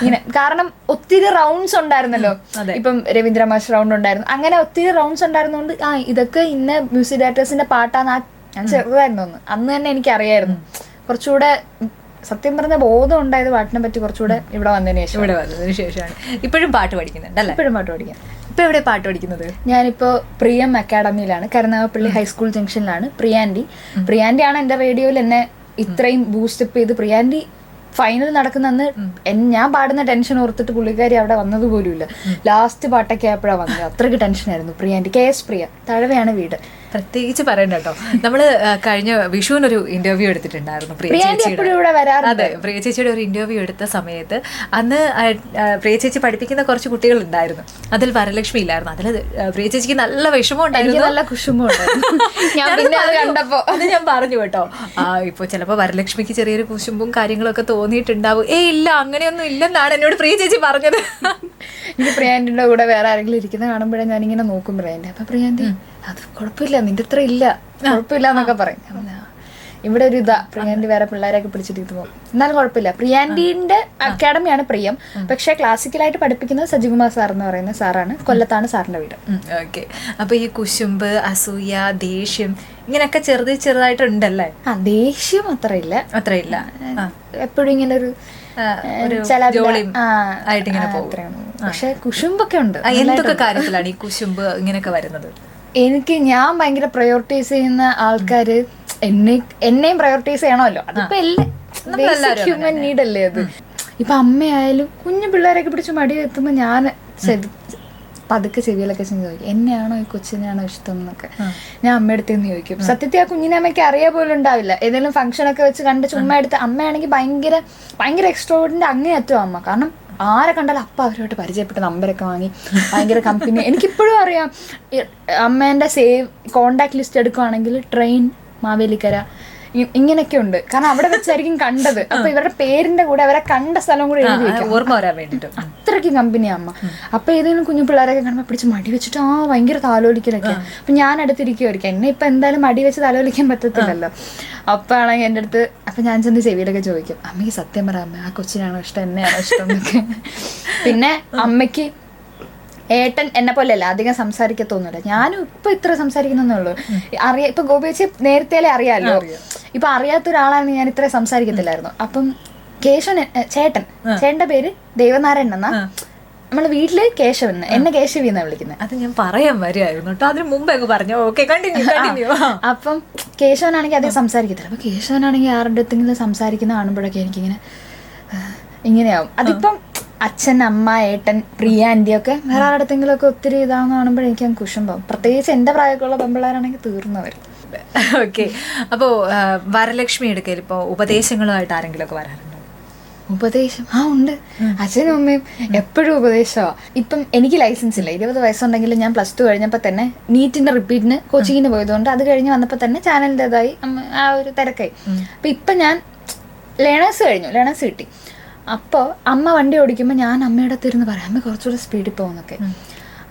ഇങ്ങനെ. കാരണം ഒത്തിരി റൗണ്ട്സ് ഉണ്ടായിരുന്നല്ലോ. ഇപ്പം രവീന്ദ്ര മാഷ് റൗണ്ട് ഉണ്ടായിരുന്നു. അങ്ങനെ ഒത്തിരി റൗണ്ട്സ് ഉണ്ടായിരുന്നോണ്ട് ആ ഇതൊക്കെ ഇന്ന മ്യൂസിക് ഡയറക്ടേഴ്സിന്റെ പാട്ടാന്ന് ആ ഞാൻ ചെറുതായിരുന്നു അന്ന് അന്ന് തന്നെ എനിക്കറിയായിരുന്നു. കുറച്ചുകൂടെ സത്യം പറഞ്ഞ ബോധം ഉണ്ടായത് പാട്ടിനെ പറ്റി കുറച്ചുകൂടെ ഇവിടെ വന്നതിന് ശേഷം ഇവിടെ വന്നതിന് ശേഷമാണ്. ഇപ്പോഴും പാട്ട് പഠിക്കുന്നുണ്ട് അല്ലേ? ഇപ്പോഴും പാട്ട് പഠിക്കാം. ഇപ്പൊ എവിടെ പാട്ട് പഠിക്കുന്നത്? ഞാനിപ്പോ പ്രിയം അക്കാഡമിയിലാണ്. കരുനാഗപ്പള്ളി ഹൈസ്കൂൾ ജംഗ്ഷനിലാണ്. പ്രിയാൻഡി പ്രിയാൻഡി ആണ് എന്റെ റേഡിയോയിൽ എന്നെ ഇത്രയും ബൂസ്റ്റപ്പ് ചെയ്ത്. പ്രിയാൻഡി ഫൈനൽ നടക്കുന്ന അന്ന് ഞാൻ പാടുന്ന ടെൻഷൻ ഓർത്തിട്ട് പുള്ളിക്കാരി അവിടെ വന്നത് പോലുമില്ല. ലാസ്റ്റ് പാട്ടൊക്കെ ആയപ്പോഴാണ് വന്നത്. അത്രയ്ക്ക് ടെൻഷനായിരുന്നു പ്രിയാൻഡി കെ എസ് പ്രിയ തഴവയാണ് വീട്. പ്രത്യേകിച്ച് പറയണ്ട കേട്ടോ. നമ്മൾ കഴിഞ്ഞ വിഷുവിനൊരു ഇന്റർവ്യൂ എടുത്തിട്ടുണ്ടായിരുന്നു പ്രിയ ചേച്ചിയുടെ. അതെ പ്രിയ ചേച്ചിയുടെ ഒരു ഇന്റർവ്യൂ എടുത്ത സമയത്ത് അന്ന് പ്രിയ ചേച്ചി പഠിപ്പിക്കുന്ന കുറച്ച് കുട്ടികൾ ഉണ്ടായിരുന്നു. അതിൽ വരലക്ഷ്മി ഇല്ലായിരുന്നു. അതിൽ പ്രിയ ചേച്ചിക്ക് നല്ല വിഷമം ഉണ്ടായിരുന്നു. നല്ല പറഞ്ഞു. കണ്ടപ്പോ. അത് ഞാൻ പറഞ്ഞു കേട്ടോ. ആ ഇപ്പൊ ചിലപ്പോ വരലക്ഷ്മിക്ക് ചെറിയൊരു കുശുമ്പും കാര്യങ്ങളൊക്കെ തോന്നിയിട്ടുണ്ടാവും. ഏ ഇല്ല അങ്ങനെയൊന്നും ഇല്ലെന്നാണ് എന്നോട് പ്രിയ ചേച്ചി പറഞ്ഞത്. എനിക്ക് പ്രിയാന്റിന്റെ കൂടെ വേറെ ആരെങ്കിലും ഇരിക്കുന്ന കാണുമ്പോഴേ ഞാനിങ്ങനെ നോക്കും പ്രിയാന്റെ അപ്പൊ പ്രിയാന്റി അത് കുഴപ്പമില്ല. നിന്റെ അത്ര ഇല്ല കുഴപ്പമില്ല എന്നൊക്കെ പറയും. ഞാൻ പറഞ്ഞു, "ആ, ഇവിടെ ഒരു ഇതാ പ്രിയാൻഡി വേറെ പിള്ളേരെയൊക്കെ പിടിച്ചിട്ട് ഇത് പോകും. എന്നാലും കുഴപ്പമില്ല. പ്രിയാൻഡിന്റെ അക്കാഡമിയാണ് പ്രിയം. പക്ഷെ ക്ലാസിക്കലായിട്ട് പഠിപ്പിക്കുന്നത് സജികുമാർ സാർ എന്ന് പറയുന്ന സാറാണ്. കൊല്ലത്താണ് സാറിന്റെ വീട്. ഓക്കെ. അപ്പൊ ഈ കുശുമ്പ് അസൂയ ദേഷ്യം ഇങ്ങനെയൊക്കെ ചെറുത് ചെറുതായിട്ടുണ്ടല്ലേ? ആ ദേഷ്യം അത്രയില്ല. അത്രയില്ല. ഇല്ല എപ്പോഴും ഇങ്ങനെ ഒരു ആയിട്ട് ആ, പോകും. പക്ഷെ കുശുമ്പൊക്കെ ഉണ്ട്. എന്തൊക്കെ കാര്യത്തിലാണ് ഈ കുശുമ്പ് ഇങ്ങനെയൊക്കെ വരുന്നത്? എനിക്ക് ഞാൻ ഭയങ്കര പ്രയോറിറ്റൈസ് ചെയ്യുന്ന ആൾക്കാര് എന്നെ എന്നെയും പ്രയോറിറ്റൈസ് ചെയ്യണമല്ലോ. അതിപ്പോ ഹ്യൂമൻ നീഡ് അല്ലേ അത്? ഇപ്പൊ അമ്മയായാലും കുഞ്ഞു പിള്ളേരൊക്കെ പിടിച്ച് മടി എത്തുമ്പോ ഞാൻ പതുക്കെ ചെവിയിലൊക്കെ ചെന്ന് ചോദിക്കും എന്നെയാണോ ഈ കൊച്ചിനെയാണോ ഇഷ്ടം എന്നൊക്കെ? ഞാൻ അമ്മയടുത്ത് നിന്ന് ചോദിക്കും സത്യത്തിൽ ആ കുഞ്ഞിനെ അമ്മയ്ക്ക് അറിയാൻ പോലും ഉണ്ടാവില്ല. ഏതെങ്കിലും ഫംഗ്ഷനൊക്കെ വെച്ച് കണ്ട് ചുമ്മാ എടുത്ത് അമ്മയാണെങ്കിൽ ഭയങ്കര ഭയങ്കര എക്സ്ട്രോഡിന്റെ അങ്ങേയറ്റം അമ്മ. കാരണം ആരെ കണ്ടാലും അപ്പം അവരുമായിട്ട് പരിചയപ്പെട്ട് നമ്പരൊക്കെ വാങ്ങി ഭയങ്കര കമ്പനി എനിക്കിപ്പോഴും അറിയാം അമ്മേന്റെ സേവ് കോണ്ടാക്ട് ലിസ്റ്റ് എടുക്കുവാണെങ്കിൽ ട്രെയിൻ മാവേലിക്കര ഇങ്ങനെയൊക്കെ ഉണ്ട് കാരണം അവിടെ വെച്ചായിരിക്കും കണ്ടത്. അപ്പൊ ഇവരുടെ പേരിന്റെ കൂടെ അവരെ കണ്ട സ്ഥലം കൂടെ എഴുതി വെക്കും. ഓർമ്മ വരാൻ വേണ്ടിട്ട്. അത്രയ്ക്ക് കമ്പനി അമ്മ. അപ്പൊ ഏതെങ്കിലും കുഞ്ഞു പിള്ളേരൊക്കെ കാണുമ്പോൾ പിടിച്ച് മടി വെച്ചിട്ട് ആ ഭയങ്കര താലോലിക്കലൊക്കെ. അപ്പൊ ഞാൻ അടുത്തിരിക്കുമായിരിക്കും എന്നെ ഇപ്പൊ എന്തായാലും മടി വെച്ച് താലോലിക്കാൻ പറ്റത്തില്ലല്ലോ. അപ്പൊ ആണെങ്കിൽ എന്റെ അടുത്ത് അപ്പൊ ഞാൻ ചെന്ന് ചെവിയിലൊക്കെ ചോദിക്കും അമ്മയ്ക്ക് സത്യം പറയാം അമ്മ ആ കൊച്ചിനാണോ ഇഷ്ടം എന്നെയാണോ ഇഷ്ടം? എന്നൊക്കെ. പിന്നെ അമ്മയ്ക്ക് ഏട്ടൻ എന്നെ പോലെയല്ല അധികം സംസാരിക്കത്തൊന്നുമില്ല ഞാനും ഇപ്പൊ ഇത്ര സംസാരിക്കുന്നേ അറിയ അറിയാ ഇപ്പൊ ഗോപിച്ച് നേരത്തെ അറിയാലോ ഇപ്പൊ അറിയാത്ത ഒരാളാണ് ഞാൻ ഇത്ര സംസാരിക്കത്തില്ലായിരുന്നു. അപ്പം കേശവൻ ചേട്ടൻ ചേട്ടന്റെ പേര് ദേവനാരായണൻ എന്നാ നമ്മളെ വീട്ടിൽ കേശവൻ എന്നെ കേശവി എന്നാ വിളിക്കുന്നത് അത് ഞാൻ പറയാൻ വരുമായിരുന്നു കേട്ടോ. അതിന് മുമ്പ് അങ്ങ് പറഞ്ഞു. ഓക്കെ കണ്ടിന്യൂ അപ്പം കേശവനാണെങ്കിൽ അധികം സംസാരിക്കത്തില്ല. അപ്പൊ കേശവനാണെങ്കിൽ ആരുടെ അടുത്തെങ്കിലും സംസാരിക്കുന്ന കാണുമ്പോഴൊക്കെ എനിക്കിങ്ങനെ ഇങ്ങനെയാവും. അതിപ്പം അച്ഛൻ അമ്മ ഏട്ടൻ പ്രിയ ആന്റി ഒക്കെ വേറെ ആരുടെ ഒക്കെ ഒത്തിരി ഇതാന്ന് കാണുമ്പോൾ എനിക്ക് അങ്ങ് കുശുമ്പാവും പ്രത്യേകിച്ച് എന്റെ പ്രായമൊക്കെയുള്ള പെമ്പിള്ളേരാണെങ്കിൽ തീർന്നവർ ഓക്കെ അപ്പോ വരലക്ഷ്മി എടുക്കൽ ഇപ്പോ ഉപദേശങ്ങളുമായിട്ട് ആരെങ്കിലും ഒക്കെ വരാറുണ്ടോ? ഉപദേശം? ആ ഉണ്ട്. അച്ഛനും അമ്മയും എപ്പോഴും ഉപദേശമാ ഇപ്പം എനിക്ക് ലൈസൻസ് ഇല്ല. ഇരുപത് വയസ്സുണ്ടെങ്കിൽ ഞാൻ പ്ലസ് ടു കഴിഞ്ഞപ്പോൾ തന്നെ നീറ്റിന്റെ റിപ്പീറ്റിന് കോച്ചിങ്ങിന് പോയതുകൊണ്ട് അത് കഴിഞ്ഞ് വന്നപ്പോൾ തന്നെ ചാനലിന്റെതായി ആ ഒരു തിരക്കായി. അപ്പൊ ഇപ്പം ഞാൻ ലേണേഴ്സ് കഴിഞ്ഞു. ലേണേഴ്സ് കിട്ടി. അപ്പോൾ അമ്മ വണ്ടി ഓടിക്കുമ്പോൾ ഞാൻ അമ്മയുടെ അടുത്ത് ഇരുന്ന് പറയാം അമ്മ കുറച്ചുകൂടെ സ്പീഡിൽ പോകുന്നൊക്കെ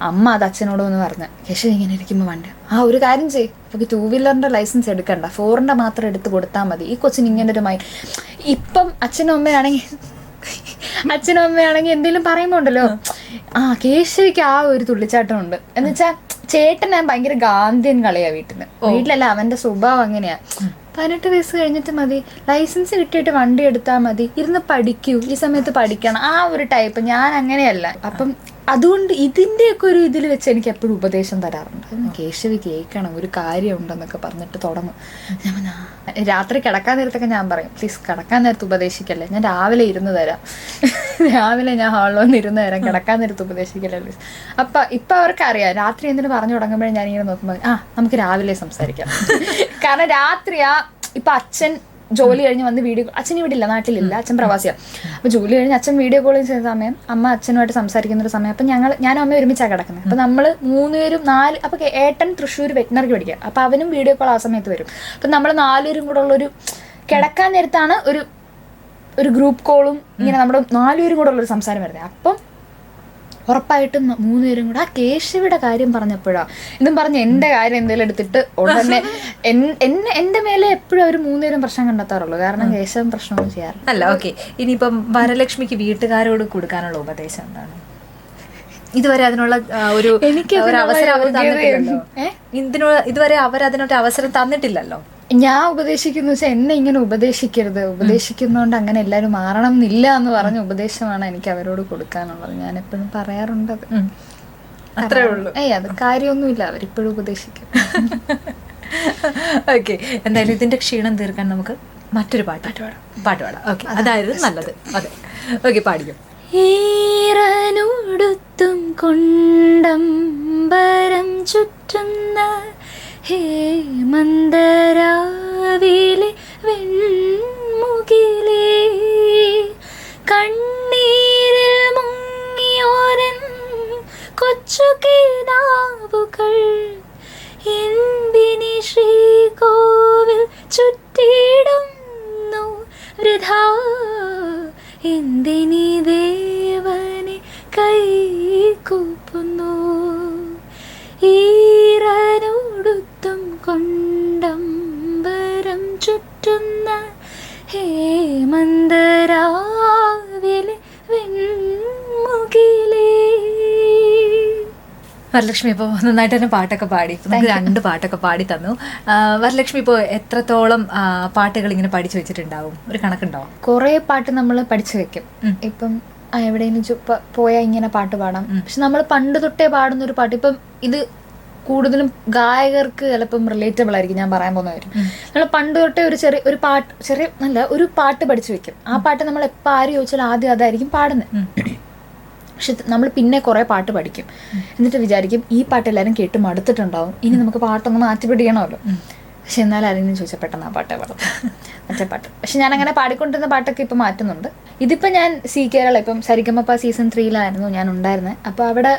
അമ്മ അത് അച്ഛനോട് ഒന്ന് പറഞ്ഞു കേശവ് ഇങ്ങനെ ഇരിക്കുമ്പോൾ വണ്ടി. ആ ഒരു കാര്യം ചെയ്യും. അപ്പോൾ ടൂ വീലറിന്റെ ലൈസൻസ് എടുക്കണ്ട. ഫോറിന്റെ മാത്രം എടുത്ത് കൊടുത്താൽ മതി. ഈ കൊച്ചിന് ഇങ്ങനെ ഒരു മൈ ഇപ്പം അച്ഛനും അമ്മയാണെങ്കിൽ അച്ഛനും അമ്മയാണെങ്കിൽ എന്തെങ്കിലും പറയുമ്പോണ്ടല്ലോ. ആ. കേശവിക്ക് ആ ഒരു തുള്ളിച്ചാട്ടം ഉണ്ട് എന്ന് വെച്ചാൽ ചേട്ടൻ ഞാൻ ഭയങ്കര ഗാന്ധിയൻ കളിയാ വീട്ടിൽ വീട്ടിലല്ല അവന്റെ സ്വഭാവം അങ്ങനെയാ. പതിനെട്ട് വയസ്സ് കഴിഞ്ഞിട്ട് മതി. ലൈസൻസ് കിട്ടിയിട്ട് വണ്ടി എടുത്താൽ മതി. ഇരുന്ന് പഠിക്കൂ. ഈ സമയത്ത് പഠിക്കണം. ആ ഒരു ടൈപ്പ് ഞാൻ അങ്ങനെയല്ല. അപ്പം അതുകൊണ്ട് ഇതിന്റെയൊക്കെ ഒരു ഇതിൽ വെച്ച് എനിക്ക് എപ്പോഴും ഉപദേശം തരാറുണ്ട്. കേശവി കേൾക്കണം. ഒരു കാര്യമുണ്ടെന്നൊക്കെ പറഞ്ഞിട്ട് തുടങ്ങും. ഞാൻ. രാത്രി കിടക്കാൻ നേരത്തൊക്കെ ഞാൻ പറയും പ്ലീസ് കിടക്കാൻ നേരത്ത് ഉപദേശിക്കല്ലേ? ഞാൻ രാവിലെ ഇരുന്ന് തരാം. രാവിലെ ഞാൻ ഹാളിൽ വന്ന് ഇരുന്ന് തരാം കിടക്കാൻ നേരത്ത് ഉപദേശിക്കല്ലേ പ്ലീസ് അപ്പൊ ഇപ്പൊ അവർക്ക് അറിയാം രാത്രി എന്തിനു പറഞ്ഞു തുടങ്ങുമ്പോഴേ ഞാൻ ഇങ്ങനെ നോക്കുമ്പോൾ ആ നമുക്ക് രാവിലെ സംസാരിക്കാം. കാരണം രാത്രിയാ ഇപ്പൊ അച്ഛൻ ജോലി കഴിഞ്ഞ് വന്ന് വീഡിയോ അച്ഛൻ ഇവിടെ ഇല്ല നാട്ടിലില്ല. അച്ഛൻ പ്രവാസിയാണ് അപ്പൊ ജോലി കഴിഞ്ഞ് അച്ഛൻ വീഡിയോ കോൾ ചെയ്യുന്ന സമയം അമ്മ അച്ഛനുമായിട്ട് സംസാരിക്കുന്ന ഒരു സമയം. അപ്പൊ ഞങ്ങൾ ഞാനും അമ്മ ഒരുമിച്ചാണ് കിടക്കുന്നത് അപ്പൊ നമ്മൾ മൂന്നുപേരും നാല് അപ്പൊ കേ- ഏട്ടൻ തൃശ്ശൂർ വെറ്റിനറിക്ക് പഠിക്കുക അപ്പൊ അവനും വീഡിയോ കോൾ ആ സമയത്ത് വരും. അപ്പൊ നമ്മൾ നാലുപേരും കൂടെ ഉള്ളൊരു കിടക്കാൻ നേരത്താണ് ഒരു ഒരു ഗ്രൂപ്പ് കോളും ഇങ്ങനെ നമ്മുടെ നാലുപേരും കൂടെ ഉള്ളൊരു സംസാരം വരുന്നത് അപ്പം ഉറപ്പായിട്ടും മൂന്ന് മൂന്നുപേരും കൂടെ ആ കേശവിയുടെ കാര്യം പറഞ്ഞപ്പോഴാ. ഇതും പറഞ്ഞ് എന്റെ കാര്യം എന്തെങ്കിലും എടുത്തിട്ട് ഉടനെ എന്നെ എന്റെ മേലെ എപ്പോഴും അവർ മൂന്നുപേരും പ്രശ്നം കണ്ടെത്താറുള്ളൂ. കാരണം കേശവൻ പ്രശ്നമൊന്നും ചെയ്യാറില്ല. അല്ല ഓക്കെ. ഇനിയിപ്പം വരലക്ഷ്മിക്ക് വീട്ടുകാരോട് കൊടുക്കാനുള്ള ഉപദേശം എന്താണ്? ഇതുവരെ അതിനുള്ള ഒരു ഒരു അവസരം അവർ തന്നിട്ടില്ലല്ലോ? ഇതിനുള്ള ഇതുവരെ അവർ അതിനൊരു അവസരം തന്നിട്ടില്ലല്ലോ. ഞാൻ ഉപദേശിക്കുന്ന വെച്ചാൽ എന്നെ ഇങ്ങനെ ഉപദേശിക്കരുത്. ഉപദേശിക്കുന്നതുകൊണ്ട് അങ്ങനെ എല്ലാവരും മാറണം എന്നില്ല എന്ന് പറഞ്ഞ ഉപദേശമാണ് എനിക്ക് അവരോട് കൊടുക്കാനുള്ളത്. ഞാൻ എപ്പോഴും പറയാറുണ്ടത് അത് അത്രേ ഉള്ളൂ. ഏയ് അത് കാര്യമൊന്നുമില്ല. അവരിപ്പോഴും ഉപദേശിക്കും. ഓക്കെ എന്തായാലും ഇതിന്റെ ക്ഷീണം തീർക്കാൻ നമുക്ക് മറ്റൊരു പാട്ട് പാട്ട് പാടാം. ഓക്കെ അതായത് നല്ലത്. അതെ ഓക്കെ പാടിക്കും. ഈറനുടുത്തും കൊണ്ടം ചുറ്റുന്ന ഹേമന്തരാവിലെ വെൺമുകിലേ കണ്ണീരിൽ മുങ്ങിയോരൻ കൊച്ചു കിനാവുകൾ എന്തിനി ശ്രീകോവിൽ ചുറ്റിടുന്നു വൃഥ? എന്തിനി ദേവനെ കൈകൂപ്പുന്നു? ഈറനോടുത്തും കൊണ്ടമ്പരം ചുറ്റുന്ന ഹേമന്തരാവിലെ വെൺമുകിലേ. വരലക്ഷ്മി ഇപ്പോൾ നന്നായിട്ട് തന്നെ പാട്ടൊക്കെ പാടി. നമുക്ക് രണ്ട് പാട്ടൊക്കെ പാടി തന്നു. വരലക്ഷ്മി ഇപ്പോൾ എത്രത്തോളം പാട്ടുകൾ ഇങ്ങനെ പഠിച്ചു വെച്ചിട്ടുണ്ടാവും? ഒരു കണക്കുണ്ടോ? കുറേ പാട്ട് നമ്മൾ പഠിച്ചു വെക്കും. ഇപ്പം എവിടെയെങ്കിലും പോയാൽ ഇങ്ങനെ പാട്ട് പാടാം. പക്ഷെ നമ്മൾ പണ്ട് തൊട്ടേ പാടുന്ന ഒരു പാട്ട്. ഇപ്പം ഇത് കൂടുതലും ഗായകർക്ക് ചിലപ്പം റിലേറ്റബിൾ ആയിരിക്കും ഞാൻ പറയാൻ പോകുന്ന കാര്യം. നമ്മൾ പണ്ട് തൊട്ടേ ഒരു ചെറിയ ഒരു പാട്ട് ചെറിയ നല്ല ഒരു പാട്ട് പഠിച്ചു വെക്കും. ആ പാട്ട് നമ്മൾ എപ്പോൾ ആര് ചോദിച്ചാൽ ആദ്യം അതായിരിക്കും പാടുന്നത്. പക്ഷെ നമ്മൾ പിന്നെ കുറേ പാട്ട് പഠിക്കും. എന്നിട്ട് വിചാരിക്കും ഈ പാട്ട് എല്ലാവരും കേട്ട് മടുത്തിട്ടുണ്ടാവും. ഇനി നമുക്ക് പാട്ടൊന്ന് മാറ്റി പിടിക്കണമല്ലോ. പക്ഷെ എന്നാൽ ആരെങ്കിലും ചോദിച്ചാൽ പെട്ടെന്ന് ആ പാട്ടേ പാടും. മറ്റേ പാട്ട്. പക്ഷെ ഞാൻ അങ്ങനെ പാടിക്കൊണ്ടിരുന്ന പാട്ടൊക്കെ ഇപ്പം മാറ്റുന്നുണ്ട്. ഇതിപ്പോൾ ഞാൻ സി കേരള ഇപ്പം സരിഗമപ്പ സീസൺ ത്രീയിലായിരുന്നു ഞാൻ ഉണ്ടായിരുന്നത് അപ്പോൾ അവിടെ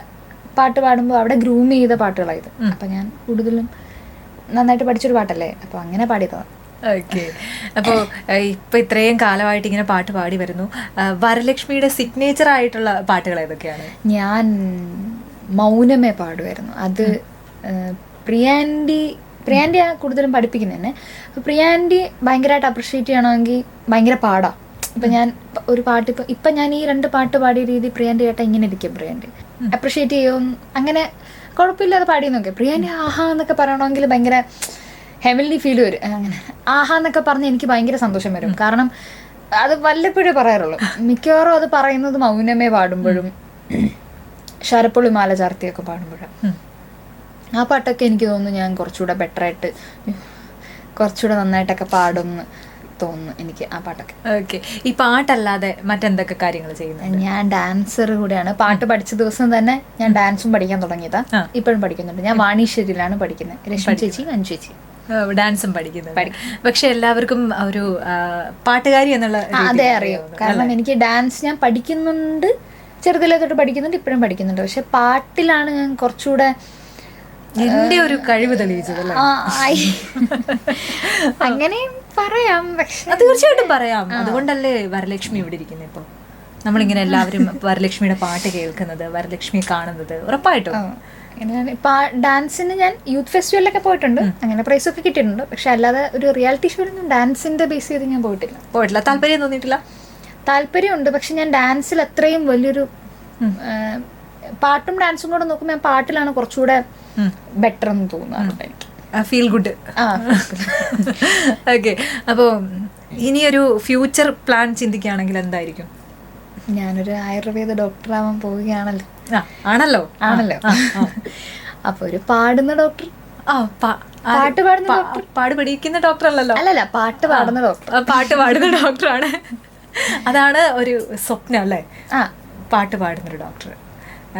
പാട്ട് പാടുമ്പോൾ അവിടെ ഗ്രൂം ചെയ്ത പാട്ടുകളായത് അപ്പം ഞാൻ കൂടുതലും നന്നായിട്ട് പഠിച്ചൊരു പാട്ടല്ലേ? അപ്പോൾ അങ്ങനെ പാടിയതാണ് ഓക്കെ. അപ്പോൾ ഇപ്പൊ ഇത്രയും കാലമായിട്ട് ഇങ്ങനെ പാട്ട് പാടി വരുന്നു. വരലക്ഷ്മിയുടെ സിഗ്നേച്ചർ ആയിട്ടുള്ള പാട്ടുകൾ ഏതൊക്കെയാണ്? ഞാൻ മൗനമേ പാടുമായിരുന്നു അത് പ്രിയാൻഡി പ്രിയാൻഡി ആ കൂടുതലും പഠിപ്പിക്കുന്നത് തന്നെ അപ്പോൾ പ്രിയാൻഡി ഭയങ്കരമായിട്ട് അപ്രിഷ്യേറ്റ് ചെയ്യണമെങ്കിൽ ഭയങ്കര പാടാം. ഇപ്പം ഞാൻ ഒരു പാട്ട് ഇപ്പം ഇപ്പം ഞാൻ ഈ രണ്ട് പാട്ട് പാടിയ രീതി പ്രിയാൻഡി കേട്ടാൽ ഇങ്ങനെ ഇരിക്കും പ്രിയാൻഡി. അപ്രിഷ്യേറ്റ് ചെയ്യും. അങ്ങനെ കുഴപ്പമില്ലാതെ പാടി നോക്കെ. പ്രിയാൻഡി ആഹാ എന്നൊക്കെ പറയണമെങ്കിൽ ഭയങ്കര ഹെവൻലി ഫീൽ വരും. അങ്ങനെ ആഹാ എന്നൊക്കെ പറഞ്ഞ് എനിക്ക് ഭയങ്കര സന്തോഷം വരും. കാരണം അത് വല്ലപ്പോഴേ പറയാറുള്ളൂ. മിക്കവാറും അത് പറയുന്നത് മൗനമേ പാടുമ്പോഴും ശരപ്പൊളി മാല ചാർത്തിയൊക്കെ പാടുമ്പോഴും. ആ പാട്ടൊക്കെ എനിക്ക് തോന്നുന്നു ഞാൻ കുറച്ചുകൂടെ ബെറ്ററായിട്ട് കുറച്ചുകൂടെ നന്നായിട്ടൊക്കെ പാടുമെന്ന് തോന്നുന്നു എനിക്ക് ആ പാട്ടൊക്കെ. ഓക്കെ ഈ പാട്ടല്ലാതെ മറ്റെന്തൊക്കെ കാര്യങ്ങൾ ചെയ്യുന്നത് ഞാൻ ഡാൻസർ കൂടെയാണ്. പാട്ട് പഠിച്ച ദിവസം തന്നെ ഞാൻ ഡാൻസും പഠിക്കാൻ തുടങ്ങിയതാ. ഇപ്പോഴും പഠിക്കുന്നുണ്ട്. ഞാൻ വാണീശ്വരിയിലാണ് പഠിക്കുന്നത്. രശ്മി ചേച്ചി അഞ്ചു ചേച്ചി. ഡാൻസും പഠിക്കുന്നത് പക്ഷെ എല്ലാവർക്കും ഒരു പാട്ടുകാരി എന്നുള്ള അതെ അറിയാം. കാരണം എനിക്ക് ഡാൻസ് ഞാൻ പഠിക്കുന്നുണ്ട്. ചെറുതിലെ തൊട്ട് പഠിക്കുന്നുണ്ട് ഇപ്പോഴും പഠിക്കുന്നുണ്ട്. പക്ഷെ പാട്ടിലാണ് ഞാൻ കുറച്ചുകൂടെ എന്റെ ഒരു കഴിവ് തെളിയിച്ചത് അങ്ങനെയും പറയാം പക്ഷെ തീർച്ചയായിട്ടും പറയാം. അതുകൊണ്ടല്ലേ വരലക്ഷ്മി ഇവിടെ ഇരിക്കുന്നത് ഇപ്പൊ. നമ്മളിങ്ങനെ എല്ലാവരും വരലക്ഷ്മിയുടെ പാട്ട് കേൾക്കുന്നത് വരലക്ഷ്മിയെ കാണുന്നത് ഉറപ്പായിട്ടും. ഇപ്പൊ ആ ഡാൻസിന് ഞാൻ യൂത്ത് ഫെസ്റ്റിവലിലൊക്കെ പോയിട്ടുണ്ട്. അങ്ങനെ പ്രൈസ് ഒക്കെ കിട്ടിയിട്ടുണ്ട്. പക്ഷെ അല്ലാതെ ഒരു റിയാലിറ്റി ഷോയിലൊന്നും ഡാൻസിന്റെ ബേസ് ചെയ്ത് ഞാൻ പോയിട്ടില്ല. പോയിട്ടില്ല. താല്പര്യം തോന്നിയിട്ടില്ല? താല്പര്യമുണ്ട്. പക്ഷെ ഞാൻ ഡാൻസിൽ അത്രയും വലിയൊരു പാട്ടും ഡാൻസും കൂടെ നോക്കുമ്പോൾ ഞാൻ പാട്ടിലാണ് കുറച്ചുകൂടെ ബെറ്റർ എന്ന് എനിക്ക് ഫീൽ ഗുഡ് ഓക്കെ അപ്പോൾ ഇനിയൊരു ഫ്യൂച്ചർ പ്ലാൻ ചിന്തിക്കുകയാണെങ്കിൽ എന്തായിരിക്കും? ഞാനൊരു ആയുർവേദ ഡോക്ടർ ആവാൻ പോവുകയാണല്ലോ ആണല്ലോ. ആണല്ലോ. അപ്പൊ ഒരു പാടുന്ന ഡോക്ടർ. പാട്ട് പാടുന്ന പഠിക്കുന്ന ഡോക്ടർ. അല്ലല്ലോ അല്ലല്ല പാട്ട് പാടുന്ന ഡോക്ടർ. പാട്ട് പാടുന്ന ഡോക്ടറാണ്. അതാണ് ഒരു സ്വപ്നം അല്ലേ? ആ. പാട്ട് പാടുന്നൊരു ഡോക്ടർ.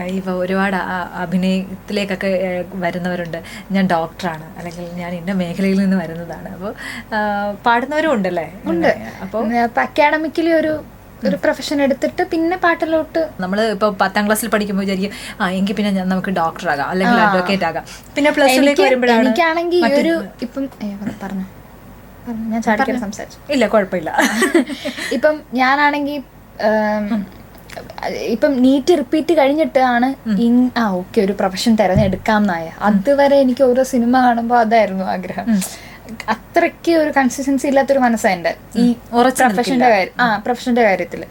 ഇപ്പോൾ ഒരുപാട് അഭിനയത്തിലേക്കൊക്കെ വരുന്നവരുണ്ട്. ഞാൻ ഡോക്ടറാണ്. അല്ലെങ്കിൽ ഞാൻ ഇന്ന മേഖലയിൽ നിന്ന് വരുന്നതാണ്. അപ്പോൾ പാടുന്നവരും ഉണ്ടല്ലേ? ഉണ്ട്. അപ്പോൾ അപ്പൊ അക്കാഡമിക്കലി ഒരു ഒരു പ്രൊഫഷൻ എടുത്തിട്ട് പിന്നെ പാട്ടിലോട്ട് നമ്മൾ ഇപ്പോൾ പത്താം ക്ലാസ്സിൽ പഠിക്കുമ്പോൾ വിചാരിക്കും ആ എങ്കിൽ പിന്നെ ഞാൻ നമുക്ക് ഡോക്ടർ ആകാം. അല്ലെങ്കിൽ അഡ്വക്കേറ്റ് ആകാം. പിന്നെ പ്ലസ് ടുലേക്ക് എനിക്ക് വരുമ്പോഴാണ് എനിക്കാണെങ്കിൽ ഈ ഒരു ഇപ്പം പറഞ്ഞു പറ- പറഞ്ഞോ. പറഞ്ഞോ. ഞാൻ സംസാരിച്ചു. ഇല്ല കുഴപ്പമില്ല. ഇപ്പം ഞാനാണെങ്കിൽ ഇപ്പം നീറ്റ് റിപ്പീറ്റ് കഴിഞ്ഞിട്ടാണ് ഇൻ- ആ ഓക്കെ ഒരു പ്രൊഫഷൻ തിരഞ്ഞെടുക്കാം എന്നായ. അതുവരെ എനിക്ക് ഓരോ സിനിമ കാണുമ്പോൾ അതായിരുന്നു ആഗ്രഹം. അത്രയ്ക്ക് ഒരു കൺസിസ്റ്റൻസി ഇല്ലാത്തൊരു മനസ്സാണ് എന്റെ. ഈ പ്രൊഫഷന്റെ കാര്യം ആ പ്രൊഫഷന്റെ കാര്യത്തിൽ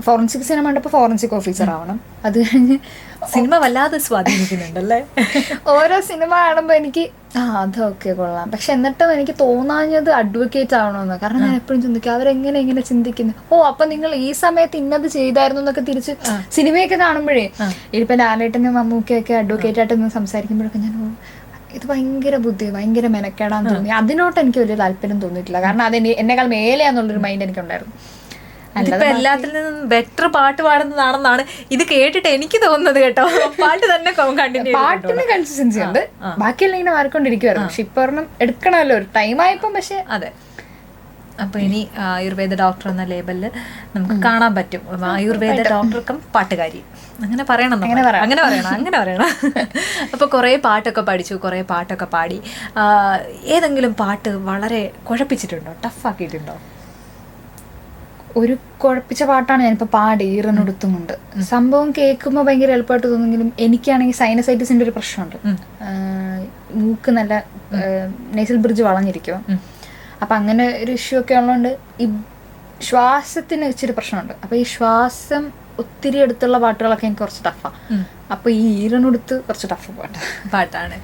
ഫോറൻസിക് സിനിമ കണ്ടപ്പോൾ ഫോറൻസിക് ഓഫീസർ ആവണം. അത് കഴിഞ്ഞ് സിനിമ വല്ലാതെ സ്വാധീനിക്കുന്നുണ്ടല്ലേ? ഓരോ സിനിമ കാണുമ്പോൾ എനിക്ക് ആ അതൊക്കെ കൊള്ളാം. പക്ഷെ എന്നിട്ടും എനിക്ക് തോന്നാഞ്ഞത് അഡ്വക്കേറ്റ് ആവണമെന്ന്. കാരണം ഞാൻ എപ്പോഴും ചിന്തിക്കും അവരെങ്ങനെ ഇങ്ങനെ ചിന്തിക്കുന്നു? ഓ അപ്പൊ നിങ്ങൾ ഈ സമയത്ത് ഇന്നത് ചെയ്തായിരുന്നു എന്നൊക്കെ തിരിച്ച് സിനിമയൊക്കെ കാണുമ്പോഴേ ഇപ്പൊ ലാലേട്ടനും മമ്മൂക്കയൊക്കെ അഡ്വക്കേറ്റ് ആയിട്ട് നിന്ന് സംസാരിക്കുമ്പോഴൊക്കെ ഞാൻ ഇത് ഭയങ്കര ബുദ്ധി ഭയങ്കര മെനക്കേടാന്ന് തോന്നി. അതിനോട്ട് എനിക്ക് വലിയ താല്പര്യം തോന്നിയിട്ടില്ല. കാരണം അത് എന്നെ- എന്നെക്കാൾ മേലെയാന്നുള്ളൊരു മൈൻഡ് എനിക്കുണ്ടായിരുന്നു. ഇതിപ്പോ എല്ലാത്തിൽ നിന്നും ബെറ്റർ പാട്ട് പാടുന്നതാണെന്നാണ് ഇത് കേട്ടിട്ട് എനിക്ക് തോന്നുന്നത് കേട്ടോ. പാട്ട് തന്നെ കണ്ടിന്യൂ പാട്ടിന് കൺസിസ്റ്റൻസി ഉണ്ട്. ബാക്കിയെല്ലാം ഇങ്ങനെ മാറിക്കൊണ്ടിരിക്കുവായിരുന്നു. പക്ഷെ ഇപ്പൊ ഒരെണ്ണം എടുക്കണമല്ലോ. ഒരു ടൈം ആയപ്പം പക്ഷെ അതെ. അപ്പൊ ഇനി ആയുർവേദ ഡോക്ടർ എന്ന ലേബലിൽ നമുക്ക് കാണാൻ പറ്റും. ആയുർവേദ ഡോക്ടർക്കും പാട്ടുകാരി. അങ്ങനെ പറയണം. അങ്ങനെ പറയണം അങ്ങനെ പറയണം. അപ്പൊ കുറേ പാട്ടൊക്കെ പഠിച്ചു കുറേ പാട്ടൊക്കെ പാടി. ഏതെങ്കിലും പാട്ട് വളരെ കുഴപ്പിച്ചിട്ടുണ്ടോ? ടഫാക്കിയിട്ടുണ്ടോ ഒരു കുഴപ്പിച്ച പാട്ടാണ് ഞാനിപ്പോൾ പാടി ഈറനൊടുത്തുമുണ്ട്. സംഭവം കേൾക്കുമ്പോൾ ഭയങ്കര എളുപ്പമായിട്ട് തോന്നുമെങ്കിലും എനിക്കാണെങ്കിൽ സൈനസൈറ്റിസിന്റെ ഒരു പ്രശ്നമുണ്ട്. മൂക്ക് നല്ല നേസൽ ബ്രിഡ്ജ് വളഞ്ഞിരിക്കും അപ്പൊ അങ്ങനെ ഒരു ഇഷ്യൂ ഒക്കെ ഉള്ളതുകൊണ്ട് ഈ ശ്വാസത്തിന് ഇച്ചിരി പ്രശ്നമുണ്ട്. അപ്പൊ ഈ ശ്വാസം ഒത്തിരി അടുത്തുള്ള പാട്ടുകളൊക്കെ എനിക്ക് കുറച്ച് ടഫാണ് അപ്പൊ ഈ ഈരനെടുത്ത് കുറച്ച് ടഫ് പാട്ട്. പാട്ടാണ്.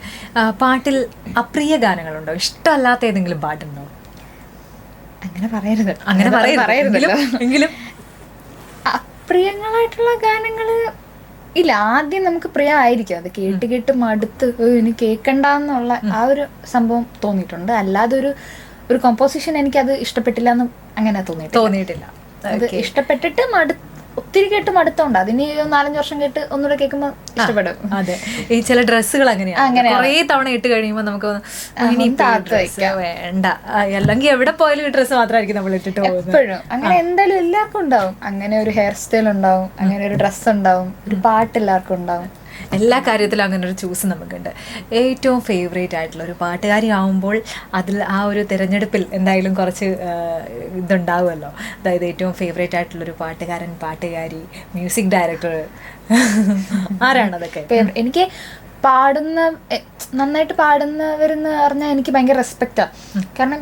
പാട്ടിൽ അപ്രിയ ഗാനങ്ങളുണ്ടോ? ഇഷ്ടമല്ലാത്ത ഏതെങ്കിലും പാട്ടുണ്ടോ? അങ്ങനെ പറയരുത്. അങ്ങനെ പറയരുത്. എങ്കിലും- അപ്രിയങ്ങളായിട്ടുള്ള ഗാനങ്ങൾ ഇല്ല. ആദ്യം നമുക്ക് പ്രിയ ആയിരിക്കും. അത് കേട്ട് കേട്ട് മടുത്ത് ഇനി കേൾക്കണ്ടെന്നുള്ള ആ ഒരു സംഭവം തോന്നിയിട്ടുണ്ട്. അല്ലാതെ ഒരു ഒരു കോമ്പോസിഷൻ എനിക്കത് ഇഷ്ടപ്പെട്ടില്ല എന്ന് അങ്ങനെ തോന്നിയിട്ടില്ല. തോന്നിയിട്ടില്ല. അത് ഇഷ്ടപ്പെട്ടിട്ട് മടു ഒത്തിരി കേട്ട് മടുത്തോണ്ട് അതിന് നാലഞ്ച് വർഷം കേട്ട് ഒന്നുകൂടെ കേൾക്കുമ്പോൾ ഇഷ്ടപ്പെടും. അതെ. ഈ ചില ഡ്രസ്സുകൾ അങ്ങനെയാണ്. കുറേ തവണ ഇട്ട് കഴിയുമ്പോൾ നമുക്ക് ഇനി വേണ്ട. അല്ലെങ്കിൽ എവിടെ പോയാലും ഈ ഡ്രസ്സ് മാത്രമായിരിക്കും നമ്മൾ ഇട്ടിട്ട് പോകുന്നത്. എപ്പോഴും. അങ്ങനെ എന്തായാലും എല്ലാവർക്കും ഉണ്ടാവും. അങ്ങനെ ഒരു ഹെയർ സ്റ്റൈൽ ഉണ്ടാവും. അങ്ങനെ ഒരു ഡ്രസ്സ് ഉണ്ടാവും. ഒരു പാട്ട് എല്ലാവർക്കും ഉണ്ടാവും. എല്ലാ കാര്യത്തിലും അങ്ങനെ ഒരു ചൂസ് നമുക്കുണ്ട്. ഏറ്റവും ഫേവറേറ്റ് ആയിട്ടുള്ള ഒരു പാട്ടുകാരി ആവുമ്പോൾ അതിൽ ആ ഒരു തിരഞ്ഞെടുപ്പിൽ എന്തായാലും കുറച്ച് ഇതുണ്ടാവുമല്ലോ. അതായത് ഏറ്റവും ഫേവറേറ്റ് ആയിട്ടുള്ള ഒരു പാട്ടുകാരൻ പാട്ടുകാരി മ്യൂസിക് ഡയറക്ടർ ആരാണതൊക്കെ? എനിക്ക് പാടുന്ന നന്നായിട്ട് പാടുന്നവരെന്ന് പറഞ്ഞാൽ എനിക്ക് ഭയങ്കര റെസ്പെക്റ്റാണ് കാരണം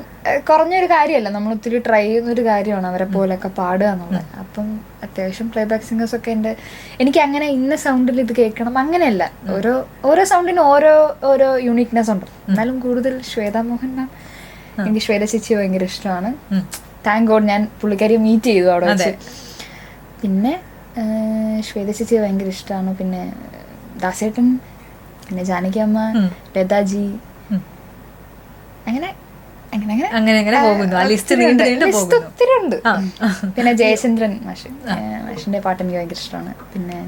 കുറഞ്ഞൊരു കാര്യമല്ല. നമ്മൾ ഒത്തിരി ട്രൈ ചെയ്യുന്ന ഒരു കാര്യമാണ് അവരെ പോലെയൊക്കെ പാടുക എന്നുള്ളത്. അപ്പം അത്യാവശ്യം പ്ലേബാക്ക് സിംഗേഴ്സ് ഒക്കെ എന്റെ എനിക്ക് അങ്ങനെ ഇന്ന സൗണ്ടിൽ ഇത് കേൾക്കണം അങ്ങനെയല്ല. ഓരോ ഓരോ സൗണ്ടിനും ഓരോ ഓരോ യൂണിക്നെസ് ഉണ്ട്. എന്നാലും കൂടുതൽ ശ്വേത മോഹൻ മാം എനിക്ക് ശ്വേത ചേച്ചി ഭയങ്കര ഇഷ്ടമാണ്. താങ്ക് ഗോഡ് ഞാൻ പുള്ളിക്കാരിയെ മീറ്റ് ചെയ്തു അവിടെ വെച്ച്. പിന്നെ ശ്വേത ചേച്ചി ഭയങ്കര ഇഷ്ടമാണ്. പിന്നെ ദാസേട്ടൻ പിന്നെ ജാനകി അമ്മ. ലതാജി. അങ്ങനെ അങ്ങനെ അങ്ങനെ അങ്ങനെ അങ്ങനെ പോകുന്നു ആ ലിസ്റ്റ് ഒത്തിരി നീണ്ടു ഉണ്ട്. നീണ്ടു പോകുന്നു ഒത്തിരി ഉണ്ട് പിന്നെ ജയചന്ദ്രൻ മാഷ് മാഷിന്റെ പാട്ട് എനിക്ക് ഭയങ്കര ഇഷ്ടമാണ് പിന്നെ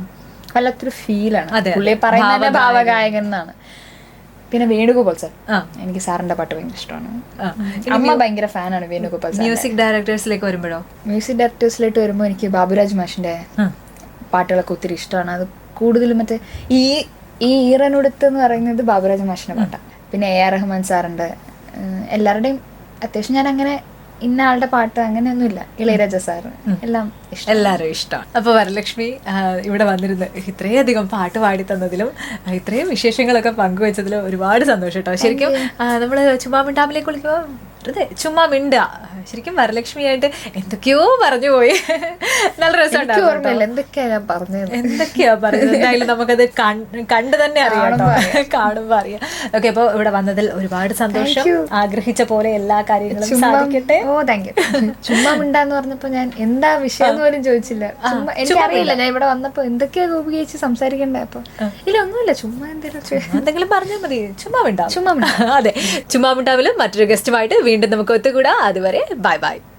വല്ലാത്തൊരു ഫീലാണ് ആണ് പുള്ളി അതെ. പറയുന്ന തന്നെ ഭാവഗായകൻ. എന്നാണ് പിന്നെ വേണുഗോപാൽ സാർ. എനിക്ക് സാറിന്റെ പാട്ട് ഭയങ്കര ഇഷ്ടമാണ്. അമ്മ ഭയങ്കര ഫാനാണ് വേണുഗോപാൽ സാർ മ്യൂസിക് ഡയറക്ടേഴ്സിലേക്ക് വരുമ്പോഴോ മ്യൂസിക് ഡയറക്ടേഴ്സിലേക്ക് വരുമ്പോൾ എനിക്ക് ബാബുരാജ് മാഷിന്റെ. പാട്ടുകളൊക്കെ ഒത്തിരി ഇഷ്ടമാണ് അത് കൂടുതലും മറ്റേ ഈ ഈ ഈറനുടുത്ത് എന്ന് പറയുന്നത് ബാബുരാജ മാഷിന്റെ പാട്ടാണ് പിന്നെ എ ആർ റഹ്മാൻ സാറുണ്ട് എല്ലാവരുടെയും അത്യാവശ്യം ഞാൻ അങ്ങനെ ഇന്ന ആളുടെ പാട്ട് അങ്ങനെയൊന്നുമില്ല. ഇളയരാജ സാറ് എല്ലാം ഇഷ്ടം. എല്ലാവരും ഇഷ്ടമാണ് അപ്പോൾ വരലക്ഷ്മി ഇവിടെ വന്നിരുന്ന് ഇത്രയധികം പാട്ട് പാടി തന്നതിലും ഇത്രയും വിശേഷങ്ങളൊക്കെ പങ്കുവെച്ചതിലും ഒരുപാട് സന്തോഷം കേട്ടോ. ശരിക്കും നമ്മൾ ചുമ്മാ മിണ്ടാമിലേക്ക് വിളിക്കുമ്പോൾ വെറുതെ ചുമ്മാ മിണ്ടുക ശരിക്കും വരലക്ഷ്മിയായിട്ട് എന്തൊക്കെയോ പറഞ്ഞു പോയി. നല്ല രസമുണ്ടാവും എന്തൊക്കെയാ ഞാൻ പറഞ്ഞത് എന്തൊക്കെയാ എന്തായാലും നമുക്കത് കണ്ടു തന്നെ അറിയാം. കാണുമ്പോ അറിയാം. ഓക്കെ അപ്പോൾ ഇവിടെ വന്നതിൽ ഒരുപാട് സന്തോഷം. ആഗ്രഹിച്ച പോലെ എല്ലാ കാര്യങ്ങളും സാധിക്കട്ടെ. ഓ താങ്ക് യു ചുമ്മാ മിണ്ടാന്ന് പറഞ്ഞപ്പോ ഞാൻ എന്താ വിഷയം എന്ന് പോലും ചോദിച്ചില്ല. എനിക്കറിയില്ല ഞാൻ ഇവിടെ വന്നപ്പോ എന്തൊക്കെയാ ഉപയോഗിച്ച് സംസാരിക്കണ്ടേ അപ്പൊ. ഇല്ല ഒന്നുമില്ല ചുമ്മാ എന്തെങ്കിലും പറഞ്ഞാൽ മതി. ചുമ്മാ മിണ്ടാവും ചുമ്മാ അതെ ചുമ്മാ മിണ്ടാവിലും മറ്റൊരു ഗസ്റ്റുമായിട്ട് വീണ്ടും നമുക്ക് ഒത്തുകൂടാ. അതുവരെ ബൈ ബൈ.